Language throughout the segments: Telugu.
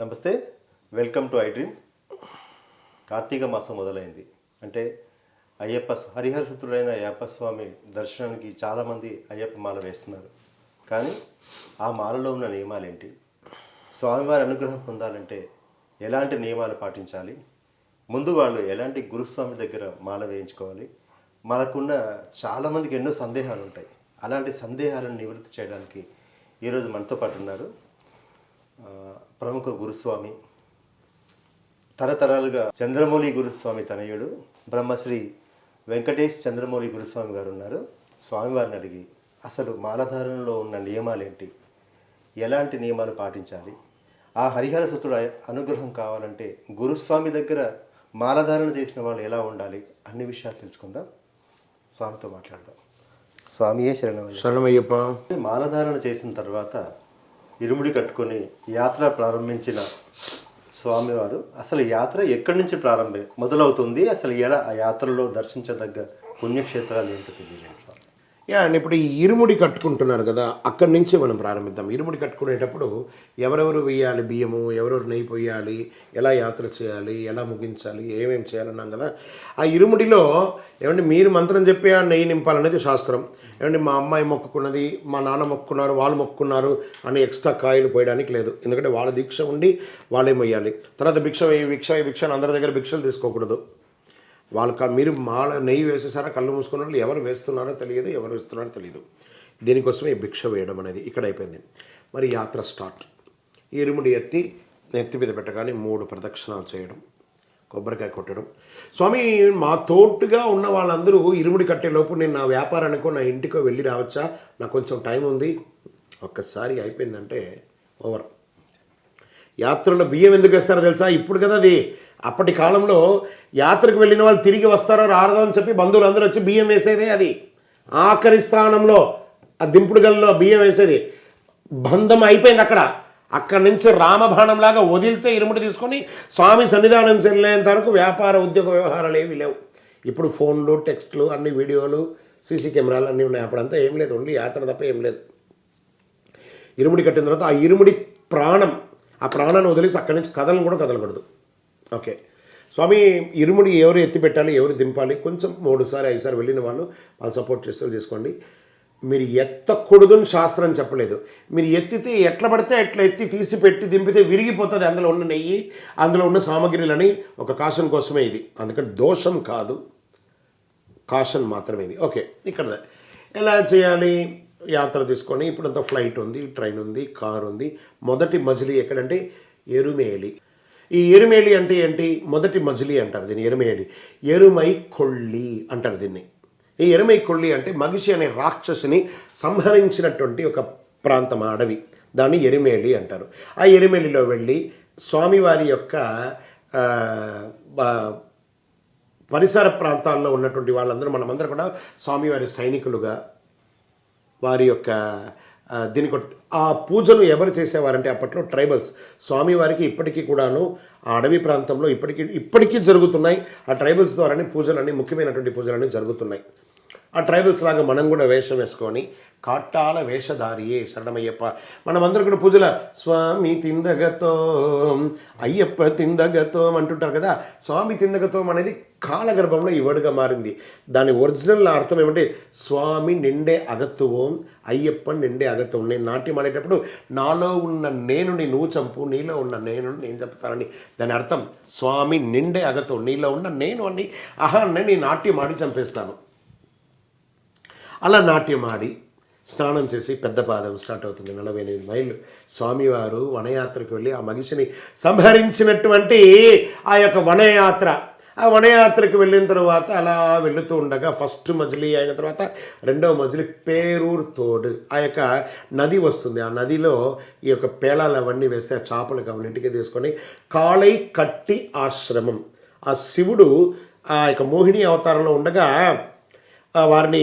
నమస్తే welcome to I dream Karthika మాసం మొదలైంది. అంటే అయ్యప్ప హరిహరసుతుడైన అయ్యప్ప స్వామి దర్శనానికి చాలామంది అయ్యప్ప మాల వేస్తున్నారు. కానీ ఆ మాలలో ఉన్న నియమాలు ఏంటి స్వామివారి అనుగ్రహం పొందాలంటే ఎలాంటి నియమాలు పాటించాలి? ముందు వాళ్ళు ఎలాంటి గురుస్వామి దగ్గర మాల వేయించుకోవాలి? మనకున్న చాలామందికి ఎన్నో సందేహాలు ఉంటాయి అలాంటి సందేహాలను నివృత్తి చేయడానికి ఈరోజు మనతో పాటు ఉన్నారు ప్రముఖ గురుస్వామి తరతరాలుగా చంద్రమౌళి గురుస్వామి తనయుడు బ్రహ్మశ్రీ వెంకటేష్ చంద్రమౌళి గురుస్వామి గారు ఉన్నారు. స్వామివారిని అడిగి అసలు మాలధారణలో ఉన్న నియమాలేంటి? ఎలాంటి నియమాలు పాటించాలి? ఆ హరిహర సుతుడు అనుగ్రహం కావాలంటే గురుస్వామి దగ్గర మాలధారణ చేసిన వాళ్ళు ఎలా ఉండాలి? అన్ని విషయాలు తెలుసుకుందాం. స్వామితో మాట్లాడదాం. స్వామియే శరణమయ్య శరణమయ్యప్ప. మాలధారణ చేసిన తర్వాత ఇరుముడి కట్టుకొని యాత్ర ప్రారంభించిన స్వామివారు అసలు యాత్ర ఎక్కడి నుంచి ప్రారంభం? మొదలవుతుంది? అసలు ఎలా ఆ యాత్రలో దర్శించదగ్గ పుణ్యక్షేత్రాలు ఏంటో తెలియజేయండి. యా అండ్ ఇప్పుడు ఈ ఇరుముడి కట్టుకుంటున్నారు కదా అక్కడి నుంచి మనం ప్రారంభిద్దాం. ఇరుముడి కట్టుకునేటప్పుడు ఎవరెవరు వేయాలి బియ్యము ఎవరెవరు నెయ్యి పోయాలి ఎలా యాత్ర చేయాలి ఎలా ముగించాలి ఏమేమి చేయాలన్నాం కదా. ఆ ఇరుముడిలో ఏమంటే మీరు మంత్రం చెప్పి ఆ నెయ్యి నింపాలనేది శాస్త్రం. ఏమంటే మా అమ్మాయి మొక్కుకున్నది మా నాన్న మొక్కున్నారు వాళ్ళు మొక్కున్నారు అని ఎక్స్ట్రా కాయలు పోయడానికి లేదు. ఎందుకంటే వాళ్ళ దీక్ష ఉండి వాళ్ళే మొయ్యాలి తర్వాత భిక్ష భిక్ష భిక్ష అందరి దగ్గర భిక్షలు తీసుకోకూడదు. వాళ్ళ మీరు మాల నెయ్యి వేసేసారా కళ్ళు మూసుకున్న వాళ్ళు ఎవరు వేస్తున్నారో తెలియదు ఎవరు వేస్తున్నారో తెలియదు. దీనికోసమే ఈ భిక్ష వేయడం అనేది ఇక్కడ అయిపోయింది. మరి యాత్ర స్టార్ట్. ఈ ఇరుముడి ఎత్తి నెత్తి మీద పెట్టగానే మూడు ప్రదక్షిణాలు చేయడం కొబ్బరికాయ కొట్టడం. స్వామి మా తోటుగా ఉన్న వాళ్ళందరూ ఇరుముడి కట్టేలోపు నేను నా వ్యాపారానికో నా ఇంటికో వెళ్ళి రావచ్చా? నాకు కొంచెం టైం ఉంది. ఒక్కసారి అయిపోయిందంటే ఓవర్. యాత్రలో బియ్యం ఎందుకు వేస్తారో తెలుసా? ఇప్పుడు కదా అది అప్పటి కాలంలో యాత్రకు వెళ్ళిన వాళ్ళు తిరిగి వస్తారో రారదో అని చెప్పి బంధువులు అందరూ వచ్చి బియ్యం వేసేదే అది. ఆఖరి స్థానంలో ఆ దింపుడు గల్లో బియ్యం వేసేది. బంధం అయిపోయింది అక్కడ. అక్కడి నుంచి రామబాణంలాగా వదిలితే ఇరుముడి తీసుకొని స్వామి సన్నిధానం చెల్లేంత వరకు వ్యాపార ఉద్యోగ వ్యవహారాలు ఏవి లేవు. ఇప్పుడు ఫోన్లు టెక్స్ట్లు అన్ని వీడియోలు సీసీ కెమెరాలు అన్నీ ఉన్నాయి. అప్పుడంతా ఏం లేదు. ఓన్లీ యాత్ర తప్ప ఏం లేదు. ఇరుముడి కట్టిన తర్వాత ఆ ఇరుముడి ప్రాణం ఆ ప్రాణాన్ని వదిలేసి అక్కడి నుంచి కదలను కూడా కదలకూడదు. ఓకే. స్వామి ఇరుముడి ఎవరు ఎత్తిపెట్టాలి ఎవరు దింపాలి? కొంచెం మూడుసారి ఐదుసారి వెళ్ళిన వాళ్ళు వాళ్ళు సపోర్ట్ చేస్తారు తీసుకోండి. మీరు ఎత్తకూడదని శాస్త్రం చెప్పలేదు. మీరు ఎత్తితే ఎట్లా పడితే ఎట్లా ఎత్తి తీసి పెట్టి దింపితే విరిగిపోతుంది. అందులో ఉన్న నెయ్యి అందులో ఉన్న సామగ్రిలని ఒక కాషన్ కోసమే ఇది. అందుకని దోషం కాదు. కాషన్ మాత్రమే ఇది. ఓకే ఇక్కడ ఎలా చేయాలి? యాత్ర తీసుకొని ఇప్పుడంతా ఫ్లైట్ ఉంది ట్రైన్ ఉంది కార్ ఉంది. మొదటి మజిలీ ఎక్కడంటే ఎరుమేలి. ఈ ఎరుమేలి అంటే ఏంటి? మొదటి మజిలీ అంటారు దీన్ని ఎరుమేలి. ఎరుమై కొళ్ళి అంటారు దీన్ని. ఈ ఎరుమై కొళ్ళి అంటే మగిషి అనే రాక్షసిని సంహరించినటువంటి ఒక ప్రాంతం అడవి. దాన్ని ఎరిమేలి అంటారు. ఆ ఎరిమేలిలో వెళ్ళి స్వామివారి యొక్క పరిసర ప్రాంతాల్లో ఉన్నటువంటి వాళ్ళందరూ మనమందరం కూడా స్వామివారి సైనికులుగా వారి యొక్క దీనికి ఆ పూజలు ఎవరు చేసేవారంటే అప్పట్లో ట్రైబల్స్. స్వామివారికి ఇప్పటికీ కూడాను ఆ అడవి ప్రాంతంలో ఇప్పటికీ ఇప్పటికీ జరుగుతున్నాయి. ఆ ట్రైబల్స్ ద్వారానే పూజలన్నీ ముఖ్యమైనటువంటి పూజలన్నీ జరుగుతున్నాయి. ఆ ట్రైబల్స్ లాగా మనం కూడా వేషం వేసుకొని కాటాల వేషధారియే శరణమయ్యప్ప. మనమందరం కూడా పూజల స్వామి తిందగతో అయ్యప్ప తిందగతో అంటుంటారు కదా. స్వామి తిందగతో అనేది కాలగర్భంలో ఈ వర్డ్గా మారింది. దాని ఒరిజినల్ అర్థం ఏమంటే స్వామి నిండే అగత్తువం అయ్యప్ప నిండే అగత్వం నేను నాట్యం ఆడేటప్పుడు నాలో ఉన్న నేనుని నువ్వు చంపు నీలో ఉన్న నేను నేను చంపుతానని. దాని అర్థం స్వామి నిండే అగత్వం నీలో ఉన్న నేను అని. అహాన్ని నీ నాట్యం ఆడి చంపేస్తాను. అలా నాట్యం ఆడి స్నానం చేసి పెద్ద పాదం స్టార్ట్ అవుతుంది. నలభై ఎనిమిది మైళ్ళు. స్వామివారు వనయాత్రకు వెళ్ళి ఆ మనిషిని సంహరించినటువంటి ఆ యొక్క వనయాత్ర. ఆ వనయాత్రకు వెళ్ళిన తర్వాత అలా వెళుతూ ఉండగా ఫస్ట్ మజిలీ అయిన తర్వాత రెండవ మజిలీ పేరూరు తోడు. ఆ యొక్క నది వస్తుంది. ఆ నదిలో ఈ యొక్క పేలాలు అవన్నీ వేస్తే ఆ చేపలు అవన్నీ ఇంటికి తీసుకొని కాళై కట్టి ఆశ్రమం. ఆ శివుడు ఆ యొక్క మోహిని అవతారంలో ఉండగా వారిని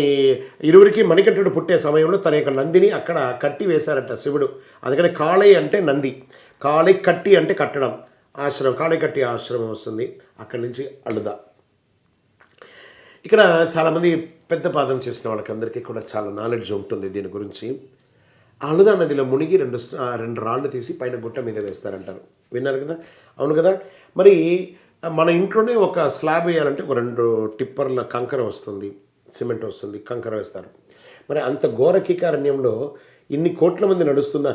ఇరువురికి మణికట్టుడు పుట్టే సమయంలో తన యొక్క నందిని అక్కడ కట్టి వేశారట శివుడు. అందుకని కాళై అంటే నంది. కాళై కట్టి అంటే కట్టడం. ఆశ్రమం కాళై కట్టి ఆశ్రమం వస్తుంది. అక్కడి నుంచి అలుద ఇక్కడ చాలామంది పెద్ద పాదం చేసిన వాళ్ళకందరికీ కూడా చాలా నాలెడ్జ్ ఉంటుంది దీని గురించి. అలుదా నదిలో మునిగి రెండు రెండు రాళ్ళు తీసి పైన గుట్ట మీద వేస్తారంటారు. విన్నారు కదా? అవును కదా? మరి మన ఇంట్లోనే ఒక స్లాబ్ వేయాలంటే ఒక రెండు టిప్పర్ల కంకర వస్తుంది. సిమెంట్ వస్తుంది కంకర వేస్తారు. మరి అంత ఘోరకీకారణ్యంలో ఇన్ని కోట్ల మంది నడుస్తున్న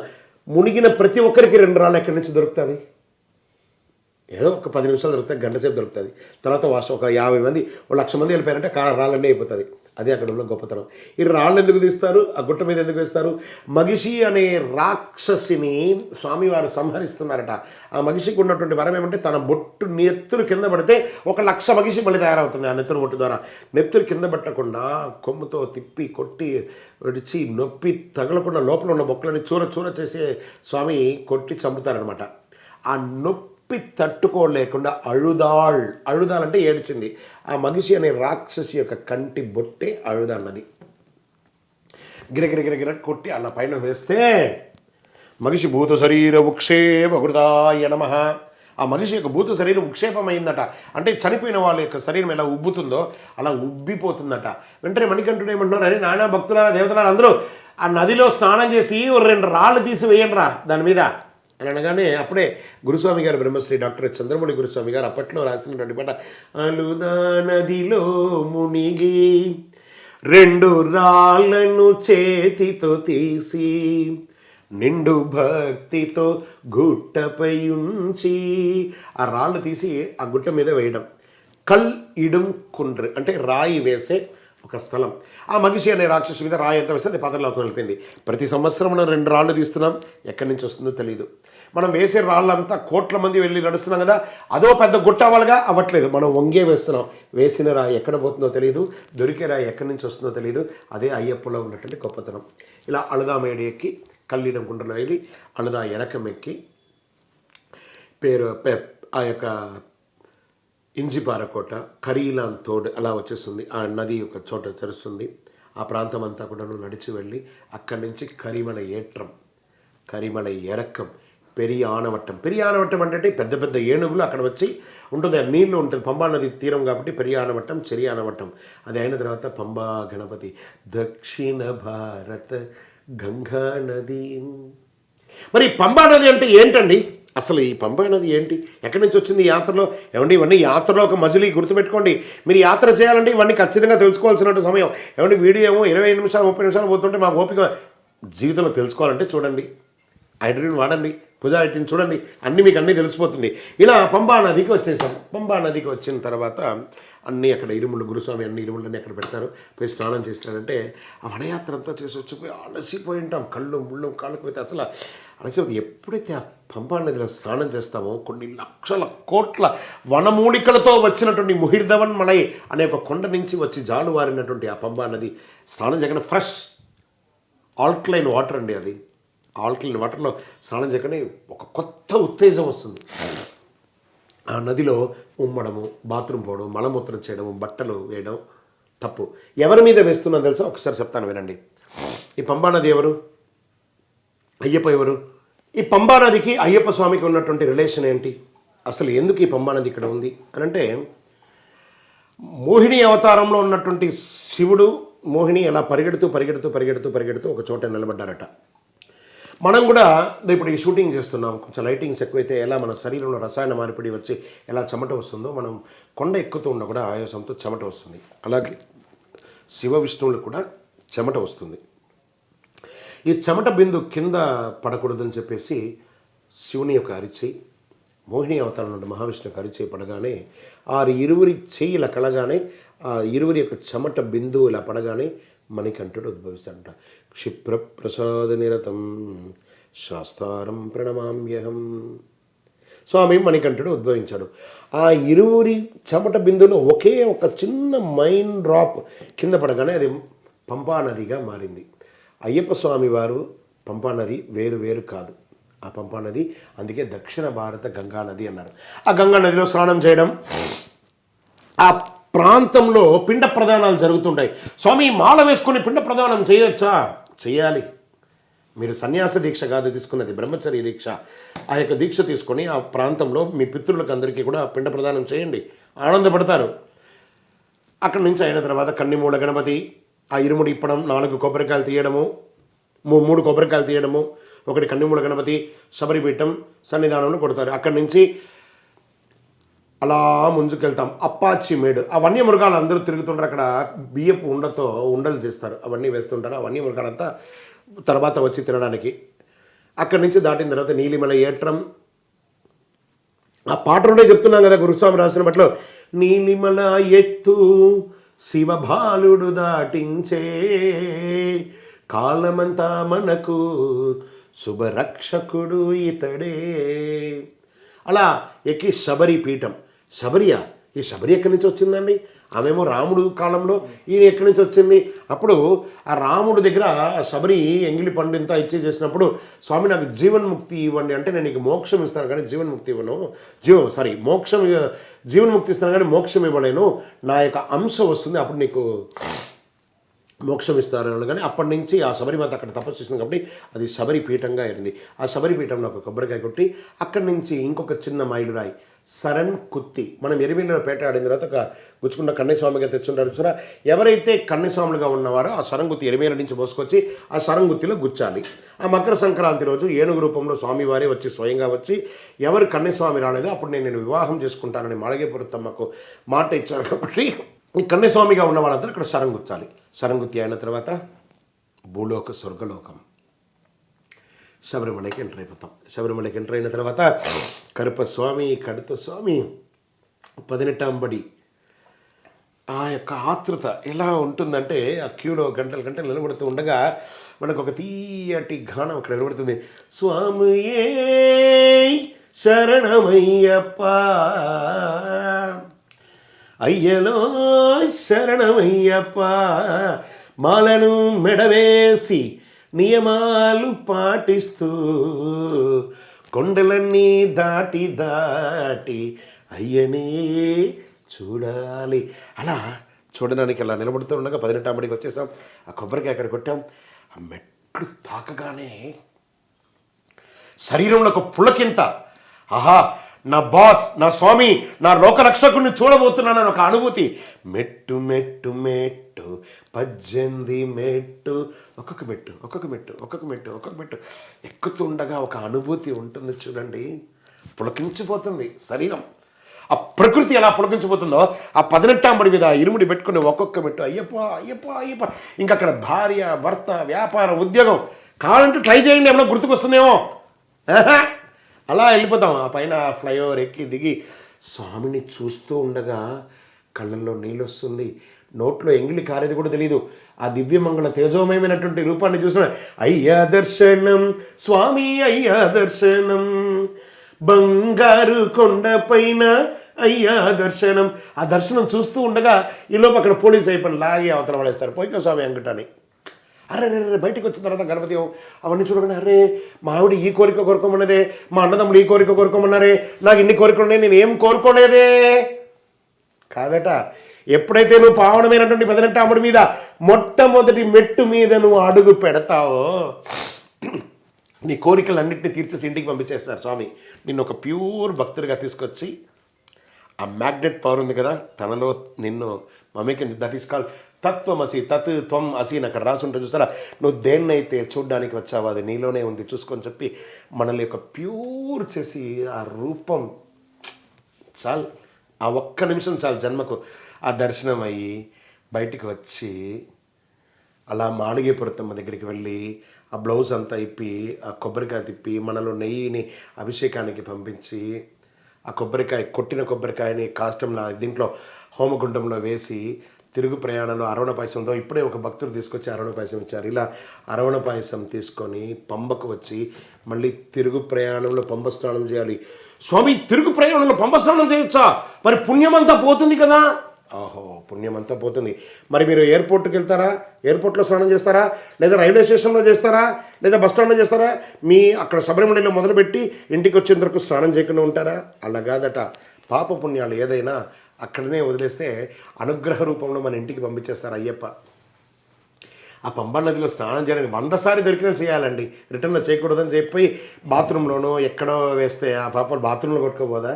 మునిగిన ప్రతి ఒక్కరికి రెండు రాళ్ళు ఎక్కడి నుంచి దొరుకుతుంది ఏదో ఒక పది నిమిషాలు దొరుకుతాయి గంట సేపు దొరుకుతుంది తర్వాత వాష్ ఒక యాభై మంది ఒక లక్ష మంది వెళ్ళిపోయారంటే కా రాళ్ళనే అయిపోతుంది అది అక్కడ ఉన్న గొప్పతనం. ఈ రాళ్ళు ఎందుకు తీస్తారు? ఆ గుట్ట మీద ఎందుకు వేస్తారు? మగిషి అనే రాక్షసిని స్వామివారు సంహరిస్తున్నారట. ఆ మగిషికి ఉన్నటువంటి వరం ఏమంటే తన బొట్టు నెత్తురు కింద పడితే ఒక లక్ష మగిషి మళ్ళీ తయారవుతుంది ఆ నెత్తురు బొట్టు ద్వారా. నెత్తురు కింద పట్టకుండా కొమ్ముతో తిప్పి కొట్టి విడిచి నొప్పి తగలకుండా లోపల ఉన్న బొక్కలని చూర చూర చేసే స్వామి కొట్టి చంపుతారనమాట ఆ నొప్పి తిప్పి తట్టుకోలేకుండా అడుదాళ్ అழுదాళ్ అంటే ఏడ్చింది. ఆ మనిషి అనే రాక్షసి యొక్క కంటి బొట్టే అழுదన్నది గిరగిరగిరగిర కొట్టి అలా పైన వేస్తే మనిషి భూత శరీర ఉక్షేప హృదాయ నమ. ఆ మనిషి యొక్క భూత శరీరం ఉక్షేపమైందట. అంటే చనిపోయిన వాళ్ళ యొక్క శరీరం ఎలా ఉబ్బుతుందో అలా ఉబ్బిపోతుందట. వెంటనే మణికంఠుడు ఏమంటున్నారు అరే నానా భక్తులారా దేవతలారా అందరూ ఆ నదిలో స్నానం చేసి రెండు రాళ్ళు తీసి వేయండి రా దాని మీద. అని అనగానే అప్పుడే గురుస్వామి గారు బ్రహ్మశ్రీ డాక్టర్ చంద్రమౌళి గురుస్వామి గారు అప్పట్లో రాసినటువంటి పాట అలుదా నదిలో మునిగి రెండు రాళ్ళను చేతితో తీసి నిండు భక్తితో గుట్టపై ఉంచి ఆ రాళ్ళు తీసి ఆ గుట్ట మీద వేయడం. కల్ ఇడుం కుండ్రు అంటే రాయి వేసే ఒక స్థలం. ఆ మగిషి అనే రాక్షసు మీద రాయి ఎంత వేస్తే అది పదలోకి వెళ్ళిపోయింది. ప్రతి సంవత్సరం మనం రెండు రాళ్ళు తీస్తున్నాం. ఎక్కడి నుంచి వస్తుందో తెలియదు మనం వేసే రాళ్ళంతా కోట్ల మంది వెళ్ళి నడుస్తున్నాం కదా అదో పెద్ద గుట్ట అవ్వట్లేదు. మనం వంగే వేస్తున్నాం. వేసిన రాయి ఎక్కడ పోతుందో తెలియదు దొరికే రాయి ఎక్కడి నుంచి వస్తుందో తెలియదు అదే అయ్యప్పలో ఉన్నటువంటి గొప్పతనం. ఇలా అలదామేడి ఎక్కి కల్లీడం కుండలో వెళ్ళి అలదా ఎరకం ఎక్కి పేరు ఆ యొక్క ఇంజిపారకోట కరీలాన్ తోడ్ అలా వచ్చేస్తుంది. ఆ నది ఒక చోట తెరుస్తుంది. ఆ ప్రాంతం అంతా కూడా నడిచి వెళ్ళి అక్కడి నుంచి కరిమల ఏట్రం కరిమల ఎరక్కం పెరియ ఆనవట్టం పెరియ ఆనవట్టం అంటే పెద్ద పెద్ద ఏనుగులు అక్కడ వచ్చి ఉంటుంది. నీళ్ళు నీళ్ళు ఉంటుంది. పంబా నది తీరం కాబట్టి పెరియ ఆనవట్టం చెరి ఆనవట్టం అది అయిన తర్వాత పంబా గణపతి దక్షిణ భారత గంగా నది. మరి పంబా నది అంటే ఏంటండి? అసలు ఈ పంప నది ఏంటి? ఎక్కడి నుంచి వచ్చింది ఈ యాత్రలో? ఏమండి ఇవన్నీ యాత్రలో ఒక మజిలీ గుర్తుపెట్టుకోండి. మీరు యాత్ర చేయాలంటే ఇవన్నీ ఖచ్చితంగా తెలుసుకోవాల్సిన సమయం. ఏమండి వీడియో ఏమో ఇరవై నిమిషాలు ముప్పై నిమిషాలు పోతుంటే మా ఓపిక జీవితంలో తెలుసుకోవాలంటే చూడండి. ఐడ్రీన్ వాడండి పూజా ఐటీని చూడండి. అన్నీ మీకు అన్నీ తెలిసిపోతుంది. ఇలా పంబా నదికి వచ్చేసాం. పంబా నదికి వచ్చిన తర్వాత అన్నీ అక్కడ ఇరుముళ్ళు గురుస్వామి అన్ని ఇరుముళ్ళని అక్కడ పెడతారు. పోయి స్నానం చేస్తారంటే ఆ వనయాత్ర అంతా చేసి వచ్చిపోయి అలసిపోయి ఉంటాం కళ్ళు ముళ్ళు కాళ్ళకు పోతే అసలు అలసిపోయి ఎప్పుడైతే ఆ పంపా నదిలో స్నానం చేస్తామో కొన్ని లక్షల కోట్ల వనమూలికలతో వచ్చినటువంటి ముహిర్ధవన్ మలై అనే ఒక కొండ నుంచి వచ్చి జాలువారినటువంటి ఆ పంపా నది స్నానం చేయగానే ఫ్రెష్ ఆల్క్లైన్ వాటర్ అండి అది. ఆల్క్లైన్ వాటర్లో స్నానం చేయగానే ఒక కొత్త ఉత్తేజం వస్తుంది. ఆ నదిలో ఉమ్మడము బాత్రూమ్ పోవడం మలమూత్రం చేయడం బట్టలు వేయడం తప్పు. ఎవరి మీద వేస్తున్నా తెలుసా? ఒకసారి చెప్తాను వినండి. ఈ పంబా నది ఎవరు? అయ్యప్ప ఎవరు? ఈ పంబా నదికి అయ్యప్ప స్వామికి ఉన్నటువంటి రిలేషన్ ఏంటి? అసలు ఎందుకు ఈ పంబా నది ఇక్కడ ఉంది? అని అంటే మోహిని అవతారంలో ఉన్నటువంటి శివుడు మోహిని ఎలా పరిగెడుతూ పరిగెడుతూ పరిగెడుతూ పరిగెడుతూ ఒక చోట నిలబడ్డారట. మనం కూడా ఇప్పుడు ఈ షూటింగ్ చేస్తున్నాం. కొంచెం లైటింగ్స్ ఎక్కువైతే ఎలా మన శరీరంలో రసాయన మార్పిడి వచ్చి ఎలా చెమట వస్తుందో మనం కొండ ఎక్కుతూ ఉన్న కూడా ఆయాసంతో చెమట వస్తుంది. అలాగే శివ విష్ణువులకు కూడా చెమట వస్తుంది. ఈ చెమట బిందు కింద పడకూడదని చెప్పేసి శివుని యొక్క అరిచేయి మోహిని అవతారం నుండి మహావిష్ణు యొక్క అరిచేయి పడగానే ఆ ఇరువురి చెయ్యి ఇలా కలగానే ఆ ఇరువురి యొక్క చెమట బిందువు ఇలా పడగానే మణికంఠుడు ఉద్భవిస్తాడంట. క్షిప్రప్రసాద నిరతం శాస్తారం ప్రణమామ్యహం. స్వామి మణికంఠుడు ఉద్భవించాడు. ఆ ఇరువురి చెమట బిందులో ఒకే ఒక చిన్న మైన్ డ్రాప్ కింద పడగానే అది పంపా నదిగా మారింది. అయ్యప్ప స్వామి వారు పంపా నది వేరు వేరు కాదు. ఆ పంపా నది అందుకే దక్షిణ భారత గంగా నది అన్నారు. ఆ గంగా నదిలో స్నానం చేయడం ఆ ప్రాంతంలో పిండ ప్రదానాలు జరుగుతుంటాయి. స్వామి మాల వేసుకుని పిండ ప్రదానం చేయొచ్చా? చేయాలి. మీరు సన్యాస దీక్ష కాదు తీసుకున్నది బ్రహ్మచర్య దీక్ష. ఆ యొక్క దీక్ష తీసుకొని ఆ ప్రాంతంలో మీ పితృలకు అందరికీ కూడా పిండ ప్రదానం చేయండి. ఆనందపడతారు. అక్కడి నుంచి అయిన తర్వాత కన్నిమూల గణపతి ఆ ఇరుముడి ఇప్పడం నాలుగు కొబ్బరికాయలు తీయడము మూ- మూడు కొబ్బరికాయలు తీయడము ఒకటి కన్నిమూల గణపతి శబరిపీఠం సన్నిధానంలో కొడతారు. అక్కడి నుంచి అలా ముందుకెళ్తాం. అప్పాచి మేడు. ఆ వన్యమృగాలు అందరూ తిరుగుతుంటారు. అక్కడ బియ్యపు ఉండతో ఉండలు చేస్తారు. అవన్నీ వేస్తుంటారు. ఆ వన్యమృగాలంతా తర్వాత వచ్చి తినడానికి. అక్కడి నుంచి దాటిన తర్వాత నీలిమల ఏట్రం. ఆ పాట ఉండే చెప్తున్నాం కదా గురుస్వామి రాసిన బట్లో నీలిమల ఎత్తు శివభాలుడు దాటించే కాలమంతా మనకు శుభరక్షకుడు ఇతడే. అలా ఎక్కి శబరి పీఠం. శబరియా. ఈ శబరి ఎక్కడి నుంచి వచ్చిందండి? ఆమెమో రాముడు కాలంలో ఈయన ఎక్కడి నుంచి వచ్చింది? అప్పుడు ఆ రాముడు దగ్గర ఆ శబరి ఎంగిలి పండు ఇంత ఇచ్చి చేసినప్పుడు స్వామి నాకు జీవన్ముక్తి ఇవ్వండి. అంటే నేను నీకు మోక్షం ఇస్తాను కానీ జీవన్ముక్తి ఇవ్వను. జీవం సారీ మోక్షం జీవన్ముక్తి ఇస్తాను కానీ మోక్షం ఇవ్వలేను. నా యొక్క అంశ వస్తుంది అప్పుడు నీకు మోక్షం ఇస్తారు కానీ అప్పటి నుంచి ఆ శబరిమాత అక్కడ తపస్సు చేసింది కాబట్టి అది శబరి పీఠంగా అయింది. ఆ శబరి పీఠంలో ఒక కొబ్బరికాయ కొట్టి అక్కడి నుంచి ఇంకొక చిన్న మైలురాయి సరణ్ కుత్తి. మనం ఎరిమిలో పేట ఆడిన తర్వాత ఒక గుచ్చుకున్న కన్నస్వామిగా తెచ్చుంటారు చూసారా? ఎవరైతే కన్నస్వాములుగా ఉన్నవారో ఆ సరంగుత్తి ఎరిమేల నుంచి మోసుకొచ్చి ఆ సరంగుత్తిలో గుచ్చాలి. ఆ మకర సంక్రాంతి రోజు ఏనుగు రూపంలో స్వామివారే వచ్చి స్వయంగా వచ్చి ఎవరు కన్నస్వామి రాలేదో అప్పుడు నేను నేను వివాహం చేసుకుంటానని మాళగేపురత్తమ్మకు మాట ఇచ్చారు కాబట్టి ఈ కన్యస్వామిగా ఉన్న వాళ్ళందరూ ఇక్కడ సరంగుచ్చాలి సరంగుత్తి అయిన తర్వాత భూలోక స్వర్గలోకం. శబరిమలకి ఎంటర్ అయిపోతాం. శబరిమలకి ఎంటర్ అయిన తర్వాత కరుపస్వామి కడుత స్వామి పదినెట్టాంబడి ఆ యొక్క ఆతృత ఎలా ఉంటుందంటే ఆ క్యూలో గంటలు గంటలు నిలబడుతూ ఉండగా మనకు ఒక తీయటి గానం అక్కడ నిలబడుతుంది. స్వామియే శరణమయ్యప్ప అయ్యలో శరణమయ్యప్ప మాలను మెడవేసి నియమాలు పాటిస్తూ కొండలన్నీ దాటి దాటి అయ్యనే చూడాలి. అలా చూడడానికి అలా నిలబడుతూ ఉండగా పదినెట్టాంబడికి వచ్చేసాం. ఆ కొబ్బరికాయ అక్కడ కొట్టాం. ఆ మెట్లు తాకగానే శరీరంలో ఒక పులకింత ఆహా నా బాస్ నా స్వామి నా లోకరక్షకుడిని చూడబోతున్నానని ఒక అనుభూతి. మెట్టు మెట్టు మెట్టు పద్దెనిమిది మెట్టు. ఒక్కొక్క మెట్టు ఒక్కొక్క మెట్టు ఒక్కొక్క మెట్టు ఒక్కొక్క మెట్టు. ఎక్కుతుండగా ఒక అనుభూతి ఉంటుంది చూడండి. పులకించిపోతుంది శరీరం. ఆ ప్రకృతి ఎలా పులకించిపోతుందో ఆ పదినెట్టాంబడి మీద ఇరుముడి పెట్టుకుని ఒక్కొక్క మెట్టు. అయ్యప్ప అయ్యప్ప అయ్యప్ప. ఇంకా అక్కడ భార్య భర్త వ్యాపారం ఉద్యోగం. కావాలంటే ట్రై చేయండి ఏమన్నా గుర్తుకొస్తుందేమో. ఆహా! అలా వెళ్ళిపోతాం. ఆ పైన ఫ్లైఓవర్ ఎక్కి దిగి స్వామిని చూస్తూ ఉండగా కళ్ళల్లో నీళ్ళు వస్తుంది నోట్లో ఎంగిలి కారేది కూడా తెలియదు ఆ దివ్యమంగళ తేజోమయమైనటువంటి రూపాన్ని చూసిన అయ్యా దర్శనం స్వామి అయ్యా దర్శనం. బంగారు కొండ పైన అయ్యా దర్శనం. ఆ దర్శనం చూస్తూ ఉండగా ఈలోపు అక్కడ పోలీస్ అయిపోయిన లాగి అవతల పడేస్తారు. పోయిక స్వామి అంగటాని అరే రే రే, బయటికి వచ్చిన తర్వాత గణపతి అవన్నీ చూడగానే అరే మా ఆవిడ ఈ కోరిక కోరుకోమన్నదే మా అన్నదమ్ముడు ఈ కోరిక కోరుకోమన్నారే నాకు ఇన్ని కోరికలు ఉన్నాయి నేను ఏం కోరుకోలేదే? కాదట ఎప్పుడైతే నువ్వు పావనమైనటువంటి పదినెట్టాముడి మీద మొట్టమొదటి మెట్టు మీద నువ్వు అడుగు పెడతావో నీ కోరికలన్నింటినీ తీర్చేసి ఇంటికి పంపించేస్తారు స్వామి. నిన్ను ఒక ప్యూర్ భక్తుడిగా తీసుకొచ్చి ఆ మ్యాగ్నెట్ పవర్ ఉంది కదా తనలో నిన్ను మమ్మీకి దట్ ఈస్ కాల్ తత్వమసి తత్ త్వం అసి అని అక్కడ రాసి చూసారా? నువ్వు దేన్నైతే చూడ్డానికి వచ్చావో అది నీలోనే ఉంది చూసుకొని చెప్పి మనల్ని యొక్క ప్యూర్ చేసి ఆ రూపం చాలు. ఆ ఒక్క నిమిషం చాలు జన్మకు. ఆ దర్శనం అయ్యి బయటికి వచ్చి అలా మాడిగేపురతమ్మ దగ్గరికి వెళ్ళి ఆ బ్లౌజ్ అంతా ఇప్పి ఆ కొబ్బరికాయ తిప్పి మనలో నెయ్యిని అభిషేకానికి పంపించి ఆ కొబ్బరికాయ కొట్టిన కొబ్బరికాయని కాష్టంలో దీంట్లో హోమగుండంలో వేసి తిరుగు ప్రయాణంలో అరవణ పాయసంతో ఇప్పుడే ఒక భక్తుడు తీసుకొచ్చి అరవణ పాయసం ఇచ్చారు. ఇలా అరవణ పాయసం తీసుకొని పంబకు వచ్చి మళ్ళీ తిరుగు ప్రయాణంలో పంబ స్నానం చేయాలి. స్వామి తిరుగు ప్రయాణంలో పంబ స్నానం చేయొచ్చా? మరి పుణ్యమంతా పోతుంది కదా? ఆహో పుణ్యం అంతా పోతుంది. మరి మీరు ఎయిర్పోర్ట్కి వెళ్తారా? ఎయిర్పోర్ట్లో స్నానం చేస్తారా? లేదా రైల్వే స్టేషన్లో చేస్తారా? లేదా బస్ స్టాండ్లో చేస్తారా? మీ అక్కడ శబరిమలలో మొదలుపెట్టి ఇంటికి వచ్చేంత వరకు స్నానం చేయకుండా ఉంటారా? అలా కాదట. పాప పుణ్యాలు ఏదైనా అక్కడనే వదిలేస్తే అనుగ్రహ రూపంలో మన ఇంటికి పంపించేస్తారు అయ్యప్ప. ఆ పంబా నదిలో స్నానం చేయడానికి వందసారి దొరికినా చేయాలండి. రిటర్న్లో చేయకూడదని చెప్పి బాత్రూంలోనో ఎక్కడో వేస్తే ఆ పాప బాత్రూంలో కొట్టుకోబోదా?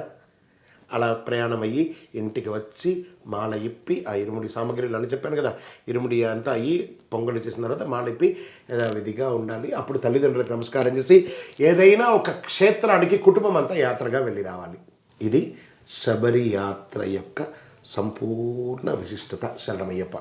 అలా ప్రయాణం అయ్యి ఇంటికి వచ్చి మాల ఇప్పి ఆ ఇరుముడి సామగ్రిలు అని చెప్పాను కదా ఇరుముడి అంతా అయ్యి పొంగలి చేసిన తర్వాత మాల ఇప్పి విధిగా ఉండాలి. అప్పుడు తల్లిదండ్రులకు నమస్కారం చేసి ఏదైనా ఒక క్షేత్రానికి కుటుంబం అంతా యాత్రగా వెళ్ళి రావాలి. ఇది శబరి యాత్ర యొక్క సంపూర్ణ విశిష్టత శరణమయ్యప్ప.